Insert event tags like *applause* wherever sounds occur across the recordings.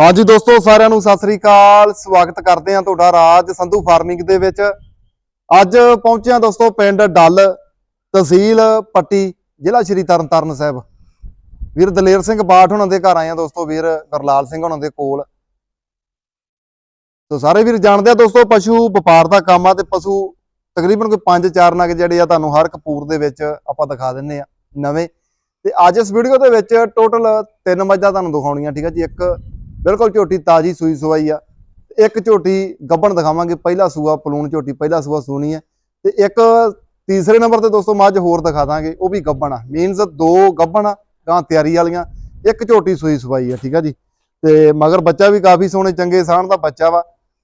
ਹਾਂਜੀ ਦੋਸਤੋ, ਸਾਰਿਆਂ ਨੂੰ ਸਤਿ ਸ੍ਰੀ ਅਕਾਲ। ਸਵਾਗਤ ਕਰਦੇ ਹਾਂ ਤੁਹਾਡਾ ਰਾਜ ਸੰਧੂ ਫਾਰਮਿੰਗ ਦੇ ਵਿੱਚ। ਅੱਜ ਪਹੁੰਚਿਆ ਦੋਸਤੋ, ਪਿੰਡ ਡੱਲ ਤਹਿਸੀਲ ਪੱਟੀ, ਜ਼ਿਲ੍ਹਾ ਸ਼੍ਰੀ ਤਰਨਤਾਰਨ ਸਾਹਿਬ। ਵੀਰ ਦਲੇਰ ਸਿੰਘ ਬਾਠ ਹੁਣਾਂ ਦੇ ਘਰ ਆਏ ਹਾਂ ਦੋਸਤੋ, ਵੀਰ ਗਰਲਾਲ ਸਿੰਘ ਹੁਣਾਂ ਦੇ ਕੋਲ। ਸੋ ਸਾਰੇ ਵੀਰ ਜਾਣਦੇ ਆ ਦੋਸਤੋ, ਪਸ਼ੂ ਵਪਾਰ ਦਾ ਕੰਮ ਆ ਤੇ ਪਸ਼ੂ ਤਕਰੀਬਨ ਕੋਈ 5-4 ਨਗ ਜਿਹੜੇ ਆ ਤੁਹਾਨੂੰ ਹਰ ਕਪੂਰ ਦੇ ਵਿੱਚ ਆਪਾਂ ਦਿਖਾ ਦਿੰਨੇ ਆ ਨਵੇਂ। ਤੇ ਅੱਜ ਇਸ ਵੀਡੀਓ ਦੇ ਵਿੱਚ ਟੋਟਲ ਤਿੰਨ ਮੱਝਾਂ ਤੁਹਾਨੂੰ ਦਿਖਾਉਣੀਆਂ, ਠੀਕ ਆ ਜੀ। ਇੱਕ ਬਿਲਕੁਲ ਝੋਟੀ ਤਾਜੀ ਸੂਈ ਸਵਾਈ ਆ। ਇੱਕ ਝੋਟੀ ਗੱਬਣ ਦਿਖਾਵਾਂਗੇ, ਪਹਿਲਾ ਸੂਆ ਪਲੂਣ ਝੋਟੀ, ਪਹਿਲਾ ਸੂਆ ਸੂਣੀ ਹੈ ਤੇ ਇੱਕ ਤੀਸਰੇ ਨੰਬਰ ਤੇ ਦੋਸਤੋ ਮੱਝ ਹੋਰ ਦਿਖਾ ਦਾਂਗੇ, ਉਹ ਵੀ ਗੱਬਣ ਆ। ਮੀਨਸ ਦੋ ਗੱਬਣ ਆ, ਗਾਂ ਤਿਆਰੀ ਵਾਲੀਆਂ, ਇੱਕ ਝੋਟੀ ਸੂਈ ਸਵਾਈ ਆ, ਠੀਕ ਆ ਜੀ। ਤੇ ਮਗਰ ਬੱਚਾ ਵੀ ਕਾਫੀ ਸੋਹਣੇ, ਚੰਗੇ ਸਾਣ ਦਾ ਬੱਚਾ ਵਾ।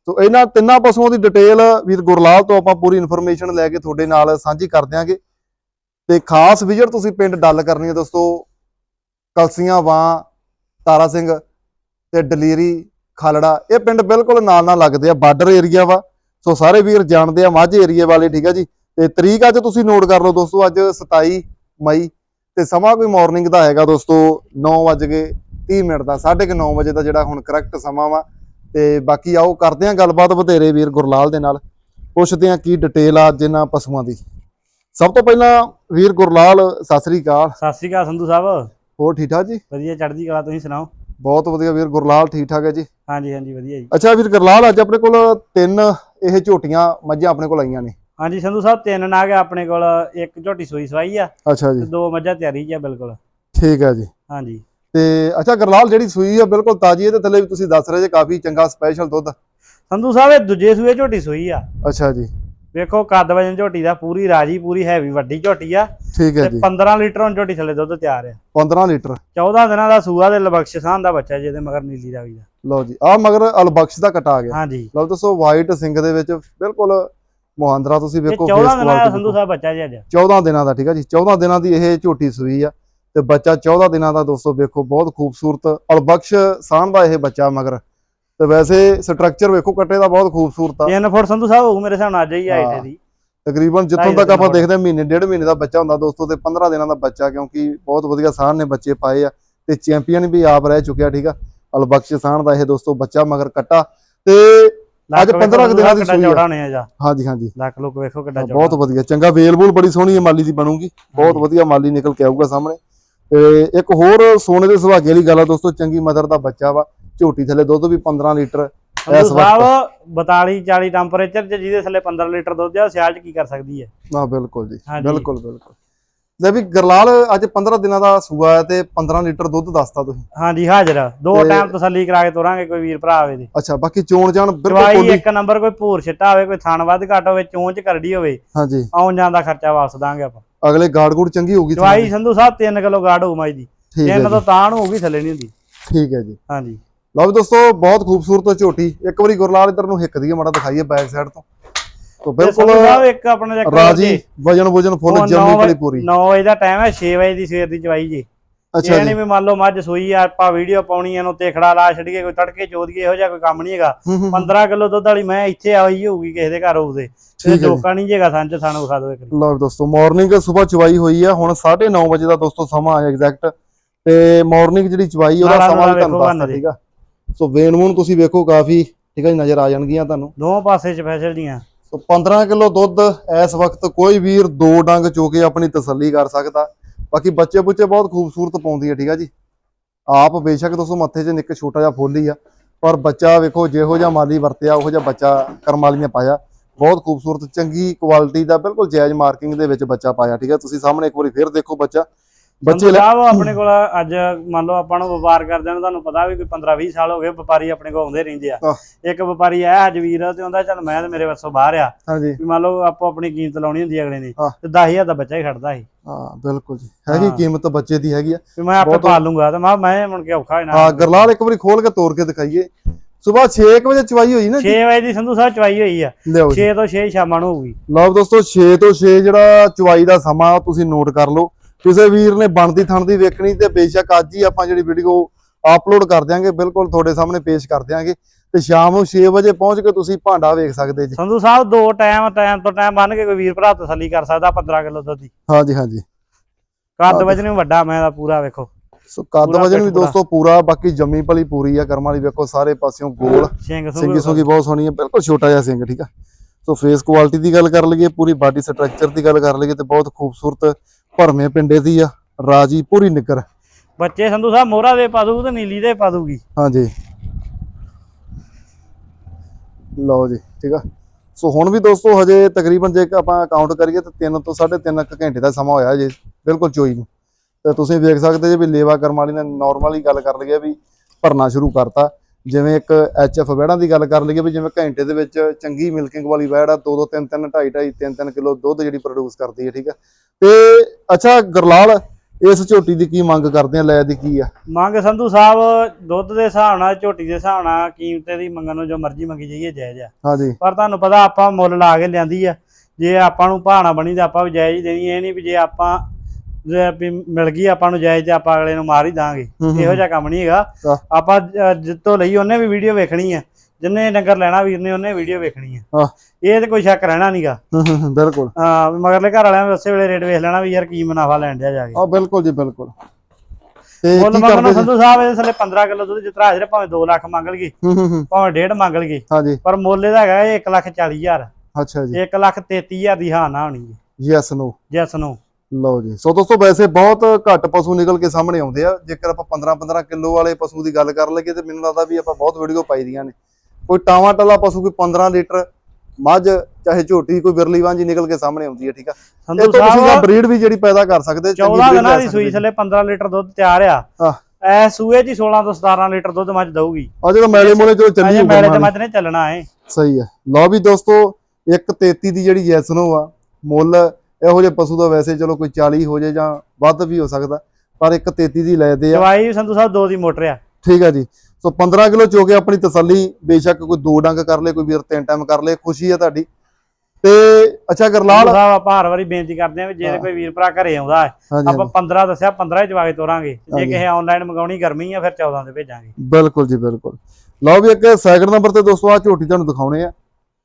ਸੋ ਇਹਨਾਂ ਤਿੰਨਾਂ ਪਸ਼ੂਆਂ ਦੀ ਡਿਟੇਲ ਵੀਰ ਗੁਰਲਾਲ ਤੋਂ ਆਪਾਂ ਪੂਰੀ ਇਨਫੋਰਮੇਸ਼ਨ ਲੈ ਕੇ ਤੁਹਾਡੇ ਨਾਲ ਸਾਂਝੀ ਕਰ ਦਿਆਂਗੇ। ਤੇ ਖਾਸ ਵਿਜ਼ਿਟ ਤੁਸੀਂ ਪਿੰਡ ਡੱਲ ਕਰਨੀ ਹੈ ਦੋਸਤੋ, ਕਲਸੀਆਂ ਵਾਂ, ਤਾਰਾ ਸਿੰਘ। ਤੇ ਡਲੀਰੀ ਖਾਲੜਾ ਇਹ ਪਿੰਡ ਬਿਲਕੁਲ ਨਾਲ ਨਾਲ ਲੱਗਦੇ ਆ ਬਾਰਡਰ ਏਰੀਆ ਵਾ। ਸੋ ਸਾਰੇ ਵੀਰ ਜਾਣਦੇ ਆ ਮਾਝੇ ਏਰੀਆ ਵਾਲੇ ਠੀਕ ਆ ਜੀ। ਤੇ ਤਰੀਕ ਅੱਜ ਤੁਸੀਂ ਨੋਟ ਕਰ ਲਓ ਦੋਸਤੋ ਅੱਜ 27 ਮਈ। ਤੇ ਸਮਾਂ ਕੋਈ ਮਾਰਨਿੰਗ ਦਾ ਹੈਗਾ ਦੋਸਤੋ 9:30 ਮਿੰਟ ਦਾ 9:30 ਵਜੇ ਦਾ ਜਿਹੜਾ ਹੁਣ ਕਰੈਕਟ ਸਮਾਂ ਵਾ। ਤੇ ਬਾਕੀ ਆਓ ਕਰਦੇ ਆ ਗੱਲਬਾਤ ਬਥੇਰੇ ਵੀਰ ਗੁਰਲਾਲ ਦੇ ਨਾਲ। ਪੁੱਛਦੇ ਆ ਕੀ ਡਿਟੇਲ ਆ ਇਹਨਾਂ ਪਸ਼ੂਆਂ ਦੀ। ਸਭ ਤੋਂ ਪਹਿਲਾਂ ਵੀਰ ਗੁਰਲਾਲ ਸਤਿ ਸ੍ਰੀ ਅਕਾਲ। ਸਤਿ ਸ਼੍ਰੀ ਅਕਾਲ ਸੰਧੂ ਸਾਹਿਬ। ਹੋਰ ਠੀਕ ਠਾਕ ਜੀ? ਵਧੀਆ ਚੜ੍ਹਦੀ ਕਲਾ ਤੁਸੀਂ ਸੁਣਾਓ? ਬਹੁਤ ਵਧੀਆ ਵੀਰ ਗੁਰਲਾਲ ਠੀਕ ਠਾਕ ਹੈ ਜੀ? ਹਾਂਜੀ ਹਾਂਜੀ ਵਧੀਆ ਜੀ। ਅੱਛਾ ਵੀਰ ਗੁਰਲਾਲ ਅੱਜ ਆਪਣੇ ਕੋਲ ਤਿੰਨ ਇਹ ਝੋਟੀਆਂ ਮੱਝਾਂ ਆਪਣੇ ਕੋਲ ਆਈਆਂ ਨੇ। ਹਾਂਜੀ ਸੰਧੂ ਸਾਹਿਬ ਤਿੰਨ ਨਾਗ ਆ ਆਪਣੇ ਕੋਲ ਇੱਕ ਝੋਟੀ ਸੂਈ ਸਵਾਈ ਆ ਅੱਛਾ ਤੇ ਜੀ ਦੋ ਮੱਝਾਂ ਤਿਆਰੀ ਆ ਬਿਲਕੁਲ। ਠੀਕ ਹੈ ਜੀ। ਹਾਂਜੀ। ਤੇ ਅੱਛਾ ਗੁਰਲਾਲ ਜਿਹੜੀ ਸੂਈ ਆ ਬਿਲਕੁਲ ਤਾਜੀ ਇਹਦੇ ਥੱਲੇ ਵੀ ਤੁਸੀਂ ਦੱਸ ਰਹੇ ਜੇ ਕਾਫੀ ਚੰਗਾ ਸਪੈਸ਼ਲ ਦੁੱਧ। ਸੰਧੂ ਸਾਹਿਬ ਇਹ ਦੂਜੇ ਸੂਏ ਝੋਟੀ ਸੂਈ ਆ। ਅੱਛਾ ਜੀ। ਵੇਖੋ ਕੱਦ ਵਜਨ ਝੋਟੀ ਦਾ ਪੂਰੀ ਰਾਜੀ ਪੂਰੀ ਹੈਵੀ ਵੱਡੀ ਝੋਟੀ ਆ। ਠੀਕ ਹੈ ਤੇ ਜੀ। 15 ਲੀਟਰ ਹੁਣ ਝੋਟੀ ਥੱਲੇ ਦੁੱਧ ਤਿਆਰ ਆ। 15 ਲੀਟਰ। 14 ਦਿਨਾਂ ਦਾ ਸੂਆ ਦੇ ਲਬਖਸ਼ਾਨ ਦਾ ਬੱਚਾ ਜਿਹਦੇ ਮਗਰ ਨੀਲੀ ਰਾਵੀ ਦਾ। ਲਓ ਜੀ ਆ ਮਗਰ ਅਲਬਖਸ਼ ਦਾ ਕਟਾ ਗਿਆ। ਹਾਂਜੀ। ਲਓ ਦੱਸੋ ਵਾਈਟ ਸਿੰਘ ਦੇ ਵਿੱਚ ਬਿਲਕੁਲ ਮੁਹਾਂਦਰਾ ਤੁਸੀਂ ਵੇਖੋ 14 face ਦਿਨਾਂ ਦਾ ਸੰਧੂ ਸਾਹਿਬ ਬੱਚਾ ਜੀ ਅੱਜ। 14 ਦਿਨਾਂ ਦਾ ਠੀਕ ਹੈ ਜੀ 14 ਦਿਨਾਂ ਦੀ ਇਹ ਝੋਟੀ ਸੂਈ ਆ। ਤੇ ਬੱਚਾ 14 ਦਿਨਾਂ ਦਾ ਦੋਸਤੋ ਵੇਖੋ ਬਹੁਤ ਖੂਬਸੂਰਤ ਅਲਬਖਸ਼ ਸਾਨ ਦਾ ਇਹ ਬੱਚਾ ਮਗਰ ਤੇ ਵੈਸੇ ਸਟਰਕਚਰ ਵੇਖੋ ਕੱਟੇ ਦਾ ਬਹੁਤ ਖੂਬਸੂਰਤ ਆ। 3 ਫੁੱਟ ਸੰਧੂ ਸਾਹਿਬ ਹੋਊ ਮੇਰੇ ਹਿਸਾਬ ਨਾਲ ਅੱਜ ਹੀ। ਆਏ ਦੀ ਤਕਰੀਬਨ ਜਿੱਥੋਂ ਤੱਕ ਆਪਾਂ। ਦੇਖਦੇ ਮਹੀਨੇ ਡੇਢ ਮਹੀਨੇ ਦਾ ਬੱਚਾ ਹੁੰਦਾ ਦੋਸਤੋ ਤੇ 15 ਦਿਨਾਂ ਦਾ ਬੱਚਾ ਕਿਉਂਕਿ ਬਹੁਤ ਵਧੀਆ ਸਾਨ ਨੇ ਬੱਚੇ ਪਾਏ ਆ। ਤੇ ਚੈਂਪੀਅਨ ਵੀ ਆਪ ਰਹਿ ਚੁੱਕਿਆ ਠੀਕ ਆ? ਅਲਬਖਸ਼ ਸਾਨ ਦਾ ਇਹ ਦੋਸਤੋ ਬੱਚਾ ਮਗਰ ਕੱਟਾ। ਤੇ ਅੱਜ ਲੱਕ 15 ਕੁ ਦਿਨਾਂ ਦੀ ਸੂਈ ਆ। ਚੌੜਾ ਹਾਂਜੀ ਹਾਂਜੀ। ਲੱਕ ਲੋਕ ਵੇਖੋ ਕਿੱਡਾ ਚੌੜਾ। ਬਹੁਤ ਵਧੀਆ। ਚੰਗਾ ਵੇਲ-ਬੂਲ ਬੜੀ ਸੋਹਣੀ ਹੈ ਮਾਲੀ ਦੀ ਬਣੂਗੀ। ਬਹੁਤ। ਵਧੀਆ ਮਾਲੀ ਨਿਕਲ ਕੇ ਆਊਗਾ ਸਾਹਮਣੇ। ਤੇ ਇੱਕ ਹੋਰ ਸੋਨੇ ਦੇ ਸੁਹਾਗੇ ਵਾਲੀ ਗੱਲ ਆ ਦੋਸਤੋ ਚੰਗੀ ਮਦਰ ਦਾ ਬੱਚਾ ਵਾ। ਝੋਟੀ ਥੱਲੇ ਦੁੱਧ ਵੀ 15 ਲੀਟਰ ਇਸ ਵਕਤ- ਸਾਹਿਬ 42 40 ਟੈਂਪਰੇਚਰ 'ਚ ਜਿਹਦੇ ਥੱਲੇ 15 ਲੀਟਰ ਦੁੱਧ ਆ ਸਿਆਲ 'ਚ ਕੀ ਕਰ ਸਕਦੀ ਹੈ? ਨਾ ਬਿਲਕੁਲ ਜੀ ਹਾਂਜੀ। ਬਿਲਕੁਲ ਬਿਲਕੁਲ। ਲੈ ਵੀ ਗਰਲਾਲ ਅੱਜ 15 ਦਿਨਾਂ ਦਾ ਸੂਆ ਹੈ ਤੇ 15 ਲੀਟਰ ਦੁੱਧ ਦੱਸਤਾ ਤੁਸੀਂ। ਹਾਂਜੀ ਹਾਜ਼ਰ ਆ। ਦੋ ਤੇ- ਟਾਈਮ ਤਸੱਲੀ ਕਰਾ ਕੇ ਤੋਰਾਂਗੇ ਕੋਈ ਵੀਰ ਭਰਾ ਆਵੇ ਤੇ। ਅੱਛਾ ਬਾਕੀ ਚੋਣ ਜਾਣ ਬਿਲਕੁਲ ਦਵਾਈ ਕੋਲੀ ਇੱਕ ਨੰਬਰ ਕੋਈ ਭੂਰ ਛਿੱਟਾ ਹੋਵੇ ਕੋਈ ਥਣ ਵੱਧ ਘੱਟ ਹੋਵੇ ਚੋਂ 'ਚ ਕਰੜੀ ਹੋਵੇ ਹਾਂਜੀ। ਆਉਣ ਜਾਣ ਦਾ ਖਰਚਾ ਵਾਪਸ ਦਾਂਗੇ ਆਪਾਂ। ਅਗਲੇ ਗਾੜ ਗੂੜ ਚੰਗੀ ਹੋਊਗੀ ਦਵਾਈ ਸੰਧੂ ਸਾਹਿਬ 3 ਕਿਲੋ ਗਾੜ ਹੋਊ ਮਾਈ ਦੀ। ਠੀਕ ਹੈ ਤਿੰਨ ਤੋਂ ਜੀ। ਤਾਂ ਨੂੰ ਹੋਊਗੀ ਥੱਲੇ ਨਹੀਂ ਹੁੰਦੀ। ਠੀਕ ਹੈ ਜੀ। ਹਾਂਜੀ। ਲਓ ਵੀ ਦੋਸਤੋ ਬਹੁਤ ਖੂਬਸੂਰਤ ਝੋਟੀ। ਇੱਕ ਵਾਰੀ ਗੁਰਲਾਲ ਇਧਰ ਨੂੰ ਹਿੱਕ ਦੀ ਮਾੜਾ ਦਿਖਾਈਏ ਬੈਕ ਸਾਈਡ ਤੋਂ। ਤੋਂ ਬਿਲਕੁਲ ਸਾਹਿਬ ਇੱਕ ਆਪਣਾ ਚੱਕਰ ਰਾਜੀ ਵਜਨ ਵਜਨ ਫੁੱਲ ਜੰਮੀ ਪਲੀ ਪੂਰੀ। 9 ਵਜੇ ਦਾ ਟਾਈਮ ਹੈ 6 ਵਜੇ ਦੀ ਸਵੇਰ ਦੀ ਚਵਾਈ ਜੀ। ਅੱਛਾ ਜੀ। ਵੀ ਮੰਨ ਲਓ ਮੱਝ ਸੂਈ ਆ ਆਪਾਂ ਵੀਡੀਓ ਪਾਉਣੀ ਇਹਨੂੰ ਤੇ ਖੜਾ ਲਾ ਛੱਡੀਏ ਕੋਈ ਤੜਕੇ ਚੋਦ ਗਏ ਇਹੋ ਜਿਹਾ ਕੋਈ ਕੰਮ ਨਹੀਂ ਹੈਗਾ। ਹੂੰ, ਹੂੰ, 15 ਕਿਲੋ ਦੁੱਧ ਵਾਲੀ ਮੈਂ ਇੱਥੇ ਆਈ ਹੋਊਗੀ ਕਿਸੇ ਦੇ ਘਰ ਹੈ ਤੇ। ਲੋਕਾਂ ਨਹੀਂ ਜੇਗਾ ਸੰਜ ਸਾਨੂੰ ਵਿਖਾ ਦਿਓ ਇੱਕ। ਲਓ ਦੋਸਤੋ ਮਾਰਨਿੰਗ ਸਵੇਰ ਚਵਾਈ ਹੋਈ ਆ ਹੁਣ 9:30 ਵਜੇ ਦਾ ਦੋਸਤੋ ਸਮਾਂ ਆ ਐਗਜ਼ੈਕਟ ਤੇ ਮਾਰਨਿੰਗ ਜਿਹੜੀ ਚਵਾਈ ਉਹਦਾ ਸਮਾਂ ਵੀ ਤੁਹਾਨੂੰ ਦੱਸਦਾ। ਠੀਕ ਆ? ਸੋ ਵੇਨ ਵੂਨ ਤੁਸੀਂ ਵੇਖੋ ਕਾਫੀ ਠੀਕ ਆ ਜੀ ਨਜ਼ਰ ਆ ਜਾਣਗੀਆਂ ਤੁਹਾਨੂੰ। ਦੋਵੇਂ ਪਾਸੇ ਸਪੈਸ਼ਲ ਦੀਆਂ। ਸੋ 15 ਕਿਲੋ ਦੁੱਧ ਇਸ ਵਕਤ ਕੋਈ ਵੀਰ ਦੋ ਡੰਗ ਚੋ ਕੇ ਆਪਣੀ ਤਸੱਲੀ ਕਰ ਸਕਦਾ। ਬਾਕੀ ਬੱਚੇ ਬੁੱਚੇ ਬਹੁਤ ਖੂਬਸੂਰਤ ਪਾਉਂਦੀ ਹੈ ਠੀਕ ਆ ਜੀ। ਆਪ ਬੇਸ਼ੱਕ ਦੋਸਤੋ ਮੱਥੇ 'ਚ ਨਿੱਕ ਛੋਟਾ ਜਿਹਾ ਫੁੱਲ ਹੀ ਆ ਪਰ ਬੱਚਾ ਵੇਖੋ ਜਿਹੋ ਜਿਹਾ ਮਾਲੀ ਵਰਤਿਆ ਉਹੋ ਜਿਹਾ ਬੱਚਾ ਕਰਮ ਵਾਲੀਆਂ ਪਾਇਆ। ਬਹੁਤ ਖੂਬਸੂਰਤ ਚੰਗੀ ਕੁਆਲਿਟੀ ਦਾ ਬਿਲਕੁਲ ਜਾਇਜ਼ ਮਾਰਕਿੰਗ ਦੇ ਵਿੱਚ ਬੱਚਾ ਪਾਇਆ ਠੀਕ ਹੈ ਤੁਸੀਂ ਸਾਹਮਣੇ ਇੱਕ ਵਾਰੀ ਫੇਰ ਦੇਖੋ ਬੱਚਾ। ਬੱਚੇ ਸਾਹਿਬ ਆਪਣੇ ਕੋਲ ਅੱਜ ਮੰਨ ਲਓ ਆਪਾਂ ਨੂੰ ਵਪਾਰ ਕਰਦੇ ਨੂੰ ਤੁਹਾਨੂੰ ਪਤਾ ਵੀ ਕੋਈ 15 20 ਸਾਲ ਹੋ ਗਏ ਵਪਾਰੀ ਆਪਣੇ ਕੋਲ ਆਉਂਦੇ ਰਹਿੰਦੇ ਆ। ਇੱਕ ਵਪਾਰੀ ਆਇਆ ਜਵੀਰ ਤੇ ਹੁੰਦਾ ਚੱਲ ਮੈਂ ਤੇ ਮੇਰੇ ਵੱਸੋਂ ਬਾਹਰ ਆ। ਵੀ ਮੰਨ ਲਓ ਆਪੋ ਆਪਣੀ ਕੀਮਤ ਲਾਉਣੀ ਹੁੰਦੀ ਅਗਲੇ ਨੇ। ਤੇ 10000 ਦਾ ਬੱਚਾ ਹੀ ਖੜਦਾ ਸੀ। ਹਾਂ ਬਿਲਕੁਲ ਜੀ। ਹੈਗੀ। ਕੀਮਤ ਬੱਚੇ ਦੀ ਹੈਗੀ ਆ। ਮੈਂ ਆਪੇ ਪਾਲ ਲੂੰਗਾ ਤੇ ਮੈਂ ਮੈਂ ਮੁੜ ਕੇ ਔਖਾ ਹੋਣਾ। ਹਾਂ ਗਰਲਾਲ ਇੱਕ ਵਾਰੀ ਖੋਲ ਕੇ ਤੋੜ ਕੇ ਦਿਖਾਈਏ। ਸਵੇਰ 6 ਵਜੇ ਚਵਾਈ ਹੋਈ ਨਾ 6 ਵਜੇ ਦੀ ਸੰਧੂ ਸਾਹਿਬ ਚਵਾਈ ਹੋਈ ਆ। ਲਿਓ ਜੀ। 6 ਤੋਂ 6 ਸ਼ਾਮਾਂ ਨੂੰ ਹੋਊਗੀ। ਲਓ ਦੋਸਤੋ 6 ਤੋਂ 6 ਜਿਹੜਾ ਚੁਆਈ ਦਾ ਸਮਾਂ ਤੁਸੀਂ ਨੋਟ ਕਰ ਲਓ। ਕਿਸੇ ਵੀਰ ਨੇ ਬਣਦੀ ਥਣ ਦੀ ਵੇਖਣੀ ਤੇ ਬੇਸ਼ੱਕ ਅੱਜ ਹੀ ਆਪਾਂ ਜਿਹੜੀ ਵੀਡੀਓ ਅਪਲੋਡ ਕਰ ਦਿਆਂਗੇ ਬਿਲਕੁਲ ਤੁਹਾਡੇ ਸਾਹਮਣੇ ਪੇਸ਼ ਕਰ ਦਿਆਂਗੇ। ਤੇ ਸ਼ਾਮ ਨੂੰ 6 ਵਜੇ ਪਹੁੰਚ ਕੇ ਤੁਸੀਂ ਭਾਂਡਾ ਵੇਖ ਸਕਦੇ ਜੀ। ਸੰਧੂ ਸਾਹਿਬ ਦੋ ਟਾਈਮ ਟਾਈਮ ਤੋਂ ਟਾਈਮ ਬੰਨ ਕੇ ਕੋਈ ਵੀਰ ਭਰਾ ਤਸੱਲੀ ਕਰ ਸਕਦਾ 15 ਕਿਲੋ ਦੁੱਧ ਦੀ। ਹਾਂਜੀ ਹਾਂਜੀ। ਕੱਦ ਵਜਨ ਵੀ ਵੱਡਾ ਮੈਂ ਦਾ ਪੂਰਾ ਵੇਖੋ। ਸੋ ਕੱਦ ਵਜਨ ਵੀ। ਦੋਸਤੋ ਪੂਰਾ ਬਾਕੀ ਜੰਮੀ ਭਲੀ ਪੂਰੀ ਆ ਕਰਮ ਵਾਲੀ ਵੇਖੋ ਸਾਰੇ ਪਾਸਿਓਂ ਗੋਲ। ਸਿੰਘ ਸੁੰਗੀ ਬਹੁਤ ਸੋਹਣੀ ਹੈ ਬਿਲਕੁਲ ਛੋਟਾ ਜਿਹਾ ਸਿੰਘ ਠੀਕ ਆ। ਸੋ ਫੇਸ ਕੁਆਲਿਟੀ ਦੀ ਗੱਲ ਕਰ ਲਈਏ ਪੂਰੀ ਬਾਡੀ ਸਟਰਕਚਰ ਦੀ ਗੱਲ ਕਰ ਲਈਏ ਤੇ ਬਹੁਤ ਖੂਬਸੂਰਤ ਭਰਮੇ ਪਿੰਡੇ ਦੀ ਆ ਰਾਜੀ ਪੂਰੀ ਨਿੱਕਰ। ਬੱਚੇ ਸੰਧੂ ਸਾਹਿਬ ਮੋਹਰਾ ਦੇ ਪਾ ਦੂ ਤੇ ਨੀਲੀ ਦੇ ਪਾ ਦੂਗੀ ਹਾਂਜੀ। ਲਓ ਜੀ ਠੀਕ ਆ। ਸੋ ਹੁਣ ਵੀ ਦੋਸਤੋ ਹਜੇ ਤਕਰੀਬਨ ਜੇ ਆਪਾਂ ਕਾਊਂਟ ਕਰੀਏ ਤਾਂ 3 ਤੋਂ 3.5 ਘੰਟੇ ਦਾ ਸਮਾਂ ਹੋਇਆ ਜੇ ਬਿਲਕੁਲ ਚੋਈ ਨੂੰ। ਤੇ ਤੁਸੀਂ ਵੇਖ ਸਕਦੇ ਜੇ ਵੀ ਲੇਵਾ ਕਰਮ ਵਾਲੀ ਨੇ ਨਾਰਮਲੀ ਗੱਲ ਕਰ ਲਈਏ ਵੀ ਭਰਨਾ ਸ਼ੁਰੂ ਕਰਤਾ। ਜਿਵੇਂ ਇੱਕ ਐਚਐਫ ਵੈੜਾਂ ਦੀ ਗੱਲ ਕਰ ਲਈਏ ਵੀ ਜਿਵੇਂ ਘੰਟੇ ਦੇ ਵਿੱਚ ਚੰਗੀ ਮਿਲਕਿੰਗ ਵਾਲੀ ਵੈੜ ਆ 2 2 3 3 2.5 2.5 3 3 ਕਿਲੋ ਦੁੱਧ ਜਿਹੜੀ ਪ੍ਰੋਡਿਊਸ ਕਰਦੀ ਹੈ ਠੀਕ ਆ? ਤੇ ਅੱਛਾ ਗਰਲਾਲ ਇਸ ਝੋਟੀ ਦੀ ਕੀ ਮੰਗ ਕਰਦੇ ਆ ਲੈ ਦੀ ਕੀ ਆ? ਮੰਗ ਸੰਧੂ ਸਾਹਿਬ ਦੁੱਧ ਦੇ ਹਿਸਾਬ ਨਾਲ ਝੋਟੀ ਦੇ ਹਿਸਾਬ ਨਾਲ ਕੀਮਤ ਦੀ ਮੰਗਣ ਨੂੰ ਜੋ ਮਰਜ਼ੀ ਮੰਗੀ ਜਾਈਏ ਜਾਇਜ਼ ਆ। ਹਾਂਜੀ। ਪਰ ਤੁਹਾਨੂੰ ਪਤਾ ਆਪਾਂ ਮੁੱਲ ਲਾ ਕੇ ਲਿਆਂਦੀ ਆ। ਜੇ ਆਪਾਂ ਨੂੰ ਭਾਣਾ ਬਣੀ ਤਾਂ ਆਪਾਂ ਵੀ ਜਾਇਜ਼ ਦੇਣੀ ਇਹ ਨਹੀਂ ਵੀ ਜੇ ਆਪਾਂ ਜੇ ਵੀ ਮਿਲ ਗਈ ਆਪਾਂ ਨੂੰ ਜਾਇਜ਼ ਤੇ ਆਪਾਂ ਅਗਲੇ ਨੂੰ ਮਾਰ ਹੀ ਦਾਂਗੇ। ਹੂੰ ਹੂੰ। ਇਹੋ ਜਿਹਾ ਕੰਮ ਨਹੀਂ ਹੈਗਾ। ਆਪਾਂ ਜਿੱਤੋਂ ਲਈ ਉਹਨੇ ਵੀ ਵੀਡੀਓ ਵੇਖਣੀ ਆ। ਜਿੰਨੇ ਡੰਗਰ ਲੈਣਾ ਵੀਰ ਨੇ ਉਹਨੇ ਵੀਡੀਓ ਵੇਖਣੀ ਆਹ। ਇਹ ਤੇ ਕੋਈ ਸ਼ੱਕ ਰਹਿਣਾ ਨਹੀਂਗਾ ਹੂੰ ਹੂੰ ਹੂੰ, ਬਿਲਕੁਲ। ਹਾਂ ਮਗਰਲੇ ਘਰ ਵਾਲਿਆਂ ਨੇ ਉਸੇ ਵੇਲੇ ਰੇਟ ਵੇਖ ਲੈਣਾ ਵੀ ਯਾਰ ਕੀ ਮੁਨਾਫਾ ਲੈਣ ਦਿਆ ਜਾ ਕੇ। ਆ ਬਿਲਕੁਲ ਜੀ ਬਿਲਕੁਲ। ਤੇ ਮੁੱਲ ਮੰਗਣੋਂ ਸੰਧੂ ਸਾਹਿਬ ਇਹਦੇ ਥੱਲੇ 15 ਕਿਲੋ ਦੁੱਧ ਜਿਤਰਾ ਹਾਜ਼ਰ ਭਾਵੇਂ 2 ਲੱਖ ਮੰਗ ਲਗੇ ਹੂੰ ਹੂੰ ਹੂੰ। ਭਾਵੇਂ 1.5 ਮੰਗ ਲਗੇ ਹਾਂਜੀ। ਪਰ ਮੁੱਲ ਇਹਦਾ ਹੈਗਾ ਇਹ 1 ਲੱਖ 40 ਹਜ਼ਾਰ। ਅੱਛਾ ਜੀ। 1 ਲੱਖ 33 ਹਜ਼ਾਰ ਦੀ ਹਾਂ ਨਾ ਹੋਣੀ ਹੈ ਯੈਸ ਨੋ। ਜੈਸ ਨੂੰ। ਲਓ ਜੀ। ਸੋ ਦੋਸਤੋ ਵੈਸੇ ਬਹੁਤ ਘੱਟ ਪਸ਼ੂ ਨਿਕਲ ਕੇ ਸਾਹਮਣੇ ਆਉਂਦੇ ਆ। ਜੇਕਰ ਆਪਾਂ 15 15 ਕਿਲੋ ਵਾਲੇ ਪਸ਼ੂ ਦੀ ਗੱਲ ਕਰ ਲਈਏ ਤੇ ਮੈਨੂੰ ਲੱਗਦਾ ਵੀ ਆਪਾਂ ਬਹੁਤ ਵੀਡੀਓ ਪਾਈ ਦੀਆਂ ਨੇ। ਕੋਈ ਟਾਵਾ ਟਲਾ ਪਸ਼ੂ ਕੋਈ 15 ਲੀਟਰ ਮੱਝ ਚਾਹੇ ਝੋਟੀ ਕੋਈ ਬਿਰਲੀ ਵਾਂਝੀ ਨਿਕਲ ਕੇ ਸਾਹਮਣੇ ਆਉਂਦੀ ਹੈ ਠੀਕ ਆ? ਸੰਧੂ ਜਾਂ ਸਾਹਿਬ ਬਰੀਡ ਵੀ ਜਿਹੜੀ ਪੈਦਾ ਕਰ ਸਕਦੇ ਚੰਗੀ 14 breed ਦਿਨਾਂ ਲੈ ਦੀ ਸੂਈ ਥੱਲੇ 15 ਲੀਟਰ ਦੁੱਧ ਤਿਆਰ ਆ। ਐ ਸੂਏ ਹੀ 16 ਤੋਂ 17 ਲੀਟਰ ਦੁੱਧ ਮੱਝ ਦਊਗੀ। ਆ ਜਦੋਂ ਮੈਲੇ ਮੋਲੇ ਜਦੋਂ ਚੱਲੀ ਅਜੇ ਹੋਊ ਮੈਲੇ ਤੇ ਮੱਝ ਨੇ ਚੱਲਣਾ ਏ ਸਹੀ ਹੈ ਲਓ ਵੀ ਦੋਸਤੋ 133 ਦੀ ਜਿਹੜੀ ਯੈਸਨੋ ਆ ਮੁੱਲ ਇਹੋ ਜਿਹੇ ਪਸ਼ੂ ਦਾ ਵੈਸੇ ਚਲੋ ਕੋਈ 40 ਹੋ ਜਾਏ ਜਾਂ ਵੱਧ ਵੀ ਹੋ ਸਕਦਾ ਪਰ 133 ਦੀ ਲੈਦੇ ਆ। ਦਵਾਈ ਸੰਧੂ ਸਾਹਿਬ ਦੋ ਦੀ ਮੋਟਰ ਆ। ਠੀਕ ਆ ਜੀ। ਸੋ 15 ਕਿਲੋ ਚੋ ਕੇ ਆਪਣੀ ਤਸੱਲੀ ਬੇਸ਼ੱਕ ਕੋਈ ਦੋ ਡੰਗ ਕਰ ਲੇ ਕੋਈ ਵੀਰ ਤਿੰਨ ਟਾਈਮ ਕਰ ਲੇ ਖੁਸ਼ੀ ਆ ਤੁਹਾਡੀ। ਤੇ ਅੱਛਾ ਗਰਲਾਲ ਸਾਹਿਬ ਆਪਾਂ ਹਰ ਵਾਰੀ ਬੇਨਤੀ ਕਰਦੇ ਆ ਵੀ ਜੇ ਕੋਈ ਵੀਰ ਭਰਾ ਘਰੇ ਆਉਂਦਾ ਆਪਾਂ 15 ਦੱਸਿਆ 15 ਹੀ ਕੇ ਤੋਰਾਂਗੇ। ਜੇ। ਕਿਸੇ ਆਨਲਾਈਨ ਮੰਗਾਉਣੀ ਗਰਮੀ ਆ ਫਿਰ 14 ਤੇ ਭੇਜਾਂਗੇ। ਬਿਲਕੁਲ ਜੀ ਬਿਲਕੁਲ। ਲਓ ਵੀ ਇੱਕ ਸੈਕਿੰਡ ਨੰਬਰ ਤੇ ਦੋਸਤੋ ਆ ਝੋਟੀ ਤੁਹਾਨੂੰ ਦਿਖਾਉਣੇ ਆ।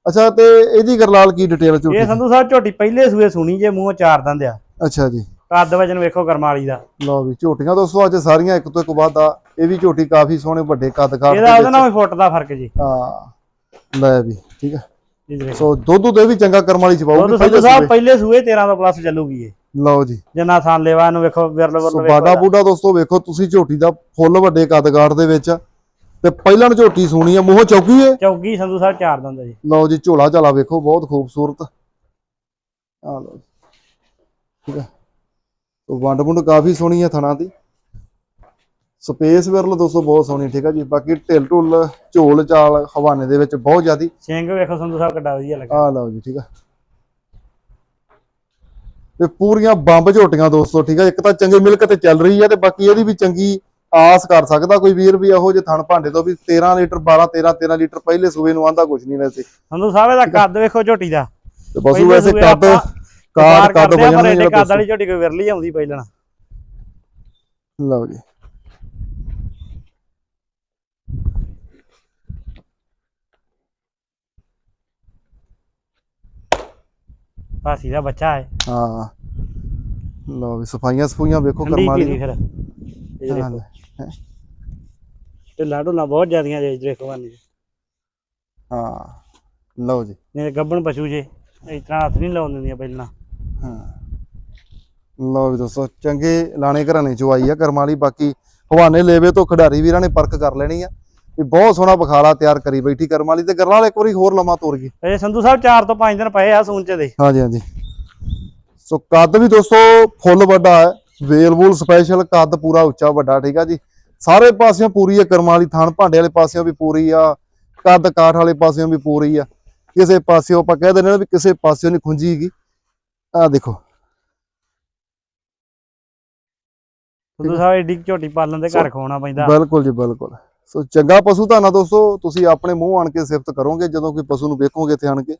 ਅੱਛਾ ਤੇ ਇਹਦੀ ਗਰਲਾਲ ਕੀ ਡਿਟੇਲ ਝੋਟੀ ਇਹ ਦੀ? ਸੰਧੂ ਸਾਹਿਬ ਝੋਟੀ ਪਹਿਲੇ ਸੂਏ ਸੁਣੀ ਜੇ ਮੂੰਹੋਂ ਚਾਰ ਦੰਦ ਆ। ਅੱਛਾ ਜੀ। ਕੱਦ ਵਜਨ ਵੇਖੋ ਕਰਮਾਲੀ ਦਾ। ਲਓ ਵੀ ਝੋਟੀਆਂ ਦੋਸਤੋ ਅੱਜ ਸਾਰੀਆਂ ਇੱਕ ਤੋਂ ਇੱਕ ਬਾਅਦ ਆ। ਇਹ ਵੀ ਝੋਟੀ ਕਾਫੀ ਸੋਹਣੇ ਵੱਡੇ ਕੱਦ ਕਾਠ ਇਹਦਾ ਉਹਦੇ ਨਾਲ ਵੀ ਫੁੱਟ ਦਾ ਫ਼ਰਕ ਜੀ। ਹਾਂ ਲੈ ਵੀ ਠੀਕ ਆ। ਸੋ ਦੁੱਧ ਦੇ ਵੀ ਚੰਗਾ ਕਰਮ ਵਾਲੀ ਚ ਪਾਉਗੀ ਸੰਧੂ ਸਾਹਿਬ ਪਹਿਲੇ ਸੂਏ 13 ਤੋਂ ਪਲੱਸ ਚੱਲੂਗੀ ਇਹ। ਲਓ ਜੀ। ਜਿੰਨਾ ਥਾਂ ਲੈਵਾ ਇਹਨੂੰ ਵੇਖੋ ਵਿਰਲ ਸੋ ਵਿਰਲ ਬਾਡਾ ਵੇਖੋ ਬੂਡਾ ਦੋਸਤੋ ਵੇਖੋ ਤੁਸੀਂ ਝੋਟੀ ਦਾ ਫੁੱਲ ਵੱਡੇ ਕੱਦਗਾੜ ਦੇ ਵਿੱਚ। ਤੇ ਪਹਿਲਾਂ ਝੋਟੀ ਸੋਣੀ ਆ ਮੂੰਹੋਂ ਚੌਕੀ ਏ? ਚੌਗੀ ਸੰਧੂ ਸਾਹਿਬ ਚਾਰ ਦੰਦ ਜੀ। ਲਓ ਜੀ ਝੋਲਾ ਝਾਲਾ ਵੇਖੋ ਬਹੁਤ ਖੂਬਸੂਰਤ। ਆ ਲਓ ਜੀ। ਠੀਕ ਆ। ਸੋ ਵੰਡ ਵੁੰਡ ਕਾਫੀ ਸੋਹਣੀ ਆ ਥਣਾ ਦੀ। ਸਪੇਸ ਵਿਰਲ ਦੋਸਤੋ ਬਹੁਤ ਸੋਹਣੀ ਠੀਕ ਆ ਜੀ। ਬਾਕੀ ਢਿੱਲ ਢੁੱਲ ਝੋਲ ਚਾਲ ਹਵਾਨੇ ਦੇ ਵਿੱਚ ਬਹੁਤ ਜ਼ਿਆਦੀ। ਸਿੰਘ ਵੇਖੋ ਸੰਧੂ ਸਾਹਿਬ ਕਿੱਡਾ ਵਧੀਆ ਲੱਗਾ। ਆ ਲਓ ਜੀ ਠੀਕ ਆ। ਤੇ ਪੂਰੀਆਂ ਬੰਬ ਝੋਟੀਆਂ ਦੋਸਤੋ ਠੀਕ ਆ। ਇੱਕ ਤਾਂ ਚੰਗੇ ਮਿਲਕ ਤੇ ਚੱਲ ਰਹੀ ਆ ਤੇ ਬਾਕੀ ਇਹਦੀ ਵੀ ਚੰਗੀ ਆਸ ਕਰ ਸਕਦਾ ਕੋਈ ਵੀਰ ਵੀ ਇਹੋ ਜਿਹੇ ਥਣ ਭਾਂਡੇ ਤੋਂ ਵੀ 13 ਲੀਟਰ 12 13 13 ਲੀਟਰ ਪਹਿਲੇ ਸੂਏ ਨੂੰ ਆਂਦਾ ਕੁਝ ਨਹੀਂ ਵੈਸੇ। ਸੰਧੂ ਸਾਹਿਬ ਇਹਦਾ ਕੱਦ ਵੇਖੋ ਝੋਟੀ ਦਾ। ਤੇ ਪਸ਼ੂ ਵੈਸੇ ਕੱਦ ਆਪਾਂ ਕਾਦ ਵਜਨ ਜਿਹੜਾ ਕੱਦ ਵਾਲੀ ਝੋਟੀ ਕੋਈ ਵਿਰਲੀ ਆਉਂਦੀ ਪਹਿਲਣਾ ਲਓ ਜੀ। ਭਾਸੀ ਦਾ ਬੱਚਾ ਹੈ। ਹਾਂ। ਲਓ ਵੀ ਸਫਾਈਆਂ ਸਫੂਈਆਂ ਵੇਖੋ ਠੰਡੀ ਕਰਮਾਂ ਚੀਰੀ ਵਾਲੀ ਫਿਰ। ਇਹ ਦੇਖੋ। ਤੇ ਲਾਡੂ ਨਾ ਬਹੁਤ ਜ਼ਿਆਦੀਆਂ ਜੇ ਦੇਖੋ ਬਾਨੀ ਹਾਂ ਲਓ ਜੀ। ਨੇ ਗੱਬਣ ਪਸ਼ੂ ਜੇ ਇਸ ਤਰ੍ਹਾਂ ਹੱਥ ਨਹੀਂ ਲਾਉਣ ਦਿੰਦੀਆਂ ਪਹਿਲਾਂ। ਹਾਂ। ਲਓ ਵੀ ਦੋਸਤੋ ਚੰਗੇ ਲਾਣੇ ਘਰਾਂ ਨੇ ਚਵਾਈ ਆ ਕਰਮਾਂ ਵਾਲੀ ਬਾਕੀ ਹਵਾਨੇ ਲੇਵੇ ਤੋਂ ਖਿਡਾਰੀ ਵੀਰਾਂ ਨੇ ਪਰਖ ਕਰ ਲੈਣੀ ਆ। ਵੀ ਬਹੁਤ ਸੋਹਣਾ ਬਖਾਲਾ ਤਿਆਰ ਕਰੀ ਬੈਠੀ ਕਰਮਾਂ ਵਾਲੀ ਤੇ ਗਰਲਾਲ ਇੱਕ ਵਾਰੀ ਹੋਰ ਲੰਮਾ ਤੋਰ ਗਈ ਇਹ ਸੰਧੂ ਸਾਹਿਬ 4 ਤੋਂ 5 ਦਿਨ ਪਏ ਆ ਸੂਨ ਚ ਦੇ। ਹਾਂਜੀ ਹਾਂਜੀ। ਸੋ ਕੱਦ ਵੀ ਦੋਸਤੋ ਫੁੱਲ ਵੱਡਾ ਹੈ। ਵੇਲਵੂਲ ਸਪੈਸ਼ਲ ਕੱਦ ਪੂਰਾ ਉੱਚਾ ਵੱਡਾ ਠੀਕ ਆ ਜੀ। ਸਾਰੇ ਪਾਸਿਓਂ ਪੂਰੀ ਹੈ ਕਰਮਾਂ ਵਾਲੀ ਥਣ ਭਾਂਡੇ ਵਾਲੇ ਪਾਸਿਓਂ ਵੀ ਪੂਰੀ ਆ ਕੱਦ ਕਾਠ ਵਾਲੇ ਪਾਸਿਓਂ ਵੀ ਪੂਰੀ ਆ। ਕਿਸੇ ਪਾਸਿਓਂ ਆਪਾਂ ਕਹਿ ਦਿੰਦੇ ਨੇ ਵੀ ਕਿਸੇ ਪਾਸਿਓਂ ਨਹੀਂ ਖੁੰਝੀ ਹੈਗੀ ਆ ਦੇਖੋ ਸੰਧੂ ਸਾਹਿਬ ਏਡੀ ਝੋਟੀ ਪਾਲਣ ਦੇ ਘਰ ਖਵਾਉਣਾ ਪੈਂਦਾ। ਬਿਲਕੁਲ ਜੀ ਬਿਲਕੁਲ। ਸੋ ਚੰਗਾ ਪਸ਼ੂ ਤਾਂ ਨਾ ਦੋਸਤੋ ਤੁਸੀਂ ਆਪਣੇ ਮੂੰਹ ਆਣ ਕੇ ਸਿਫਤ ਕਰੋਗੇ ਜਦੋਂ ਕੋਈ ਪਸ਼ੂ ਨੂੰ ਵੇਖੋਗੇ ਇੱਥੇ ਆਣ ਕੇ।